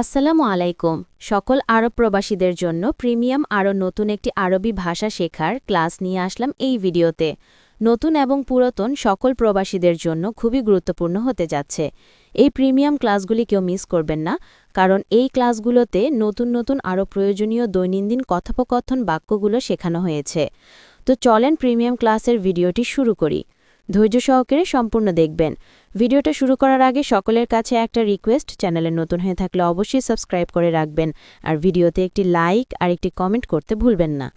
আসসালামু আলাইকুম। সকল আরব প্রবাসীদের জন্য প্রিমিয়াম আরও নতুন একটি আরবি ভাষা শেখার ক্লাস নিয়ে আসলাম এই ভিডিওতে। নতুন এবং পুরাতন সকল প্রবাসীদের জন্য খুবই গুরুত্বপূর্ণ হতে যাচ্ছে। এই প্রিমিয়াম ক্লাসগুলি কেউ মিস করবেন না, কারণ এই ক্লাসগুলোতে নতুন নতুন আরও প্রয়োজনীয় দৈনন্দিন কথোপকথন বাক্যগুলো শেখানো হয়েছে। তো চলেন প্রিমিয়াম ক্লাসের ভিডিওটি শুরু করি। ধৈর্য সহকারে সম্পূর্ণ দেখবেন। ভিডিওটা শুরু করার আগে সকলের কাছে একটা রিকোয়েস্ট চ্যানেলে নতুন হয়ে থাকলে অবশ্যই সাবস্ক্রাইব করে রাখবেন। আর ভিডিওতে একটি লাইক আর একটি কমেন্ট করতে ভুলবেন না।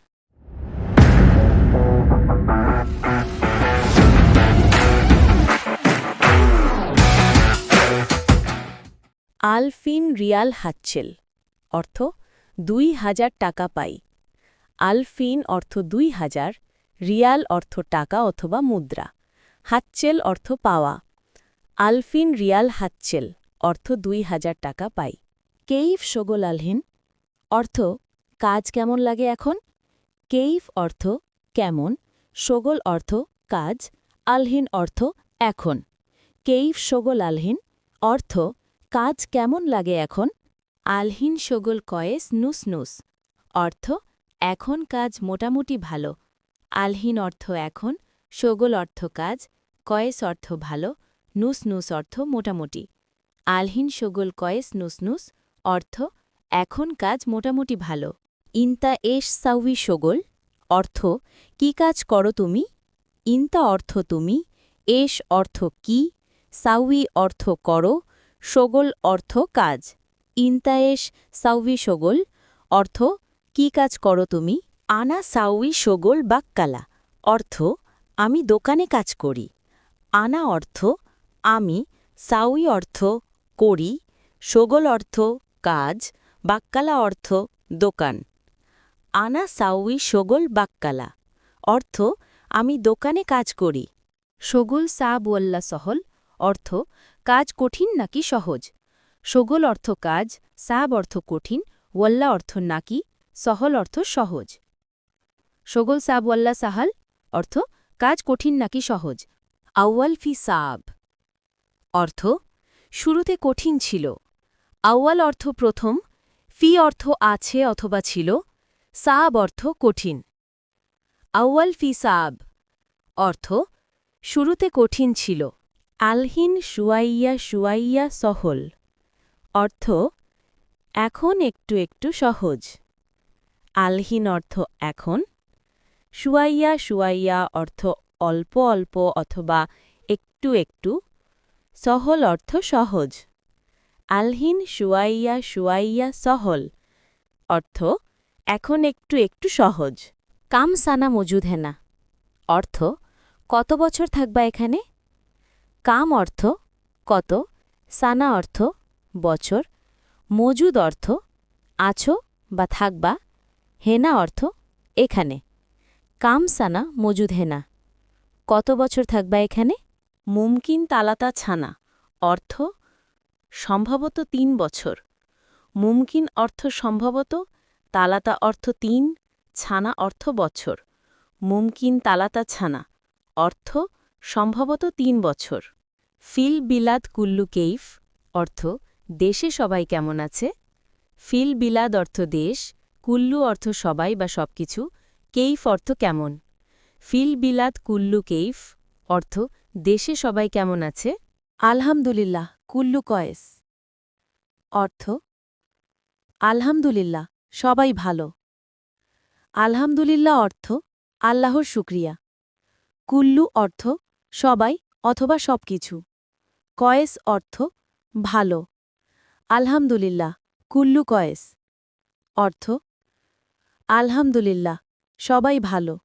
আলফিন রিয়াল হাচ্ছেল অর্থ দুই হাজার টাকা পাই। আলফিন অর্থ দুই হাজার, রিয়াল অর্থ টাকা অথবা মুদ্রা। হাচ্ছেল অর্থ পাওয়া। আলফিন রিয়াল হাচ্ছেল অর্থ দুই হাজার টাকা পাই। কেইফ সগোল আলহিন অর্থ, কাজ কেমন লাগে এখন? কেইফ অর্থ, কেমন? সগোল অর্থ, কাজ। আলহিন অর্থ, এখন। কেইফ সগোল আলহিন অর্থ, কাজ কেমন লাগে এখন? আলহিন সগোল কয়েস নুস নুস অর্থ, এখন কাজ মোটামুটি ভালো। আলহিন অর্থ এখন সগোল অর্থ কাজ। কয়েস অর্থ ভালো, নুস নুস অর্থ মোটামুটি। আলহিন সগোল কয়েস নুস নুস অর্থ, এখন কাজ মোটামুটি ভালো। ইন্তা এস সাউই সগোল অর্থ, কি কাজ করো তুমি? ইন্তা অর্থ তুমি এস অর্থ কি? সাউই অর্থ করো, সগোল অর্থ কাজ। ইন্তায়েশ সাউই সগোল অর্থ, কি কাজ করো তুমি? আনা সাউই সগোল বাক্কালা অর্থ, আমি দোকানে কাজ করি। আনা অর্থ, আমি, সাউই অর্থ, করি, সগোল অর্থ, কাজ, বাক্কালা অর্থ, দোকান। আনা, সাউই, সগোল, বাক্কালা। অর্থ, আমি দোকানে কাজ করি। সগোল, সাব, ওয়াল্লা, সহল। অর্থ, কাজ কঠিন নাকি সহজ? সগোল অর্থ কাজ, সাব অর্থ কঠিন, ওয়াল্লা অর্থ নাকি, সহল অর্থ সহজ? সগোল, সাব, ওয়াল্লা, সাহাল। অর্থ, কাজ কঠিন নাকি সহজ? আউয়াল ফি সাব অর্থ, শুরুতে কঠিন ছিল। আউয়াল অর্থ প্রথম, ফি অর্থ আছে অথবা ছিল সাব অর্থ কঠিন। আউয়াল ফি সাব অর্থ, শুরুতে কঠিন ছিল। আলহিন শুয়াইয়া শুয়াইয়া সহল। অর্থ, এখন একটু একটু সহজ। আলহিন অর্থ এখন, শুয়াইয়া শুয়াইয়া অর্থ অল্প অল্প অথবা একটু একটু। সহল অর্থ সহজ। আলহিন শুয়াইয়া শুয়াইয়া সহল। অর্থ, এখন একটু একটু সহজ। কাম সানা মজুদ হেনা। অর্থ, কত বছর থাকবা এখানে? কাম অর্থ, কত? সানা অর্থ, বছর। মজুদ অর্থ, আছো বা থাকবা। হেনা অর্থ, এখানে। কাম সানা মজুদ হেনা। কত বছর থাকবা এখানে? মুমকিন তালাতা ছানা। অর্থ, সম্ভবত তিন বছর। মুমকিন অর্থ সম্ভবত, তালাতা অর্থ তিন, ছানা অর্থ বছর। মুমকিন তালাতা ছানা। অর্থ, সম্ভবত তিন বছর। ফিল বিলাদ কুল্লু কেইফ, অর্থ, দেশে সবাই কেমন আছে? ফিল বিলাদ অর্থ দেশ, কুল্লু অর্থ সবাই বা সবকিছু। কেইফ অর্থ কেমন? ফিল বিলাদ কুল্লু কেইফ, অর্থ, দেশে সবাই কেমন আছে? আলহামদুলিল্লাহ, কুল্লু কয়েস। অর্থ, আলহামদুলিল্লাহ, সবাই ভালো। আলহামদুলিল্লাহ অর্থ, আল্লাহর শুক্রিয়া। কুল্লু অর্থ, সবাই অথবা সবকিছু। কয়েস অর্থ, ভালো। আলহামদুলিল্লাহ, কুল্লু কয়েস। অর্থ, আলহামদুলিল্লাহ, সবাই ভালো।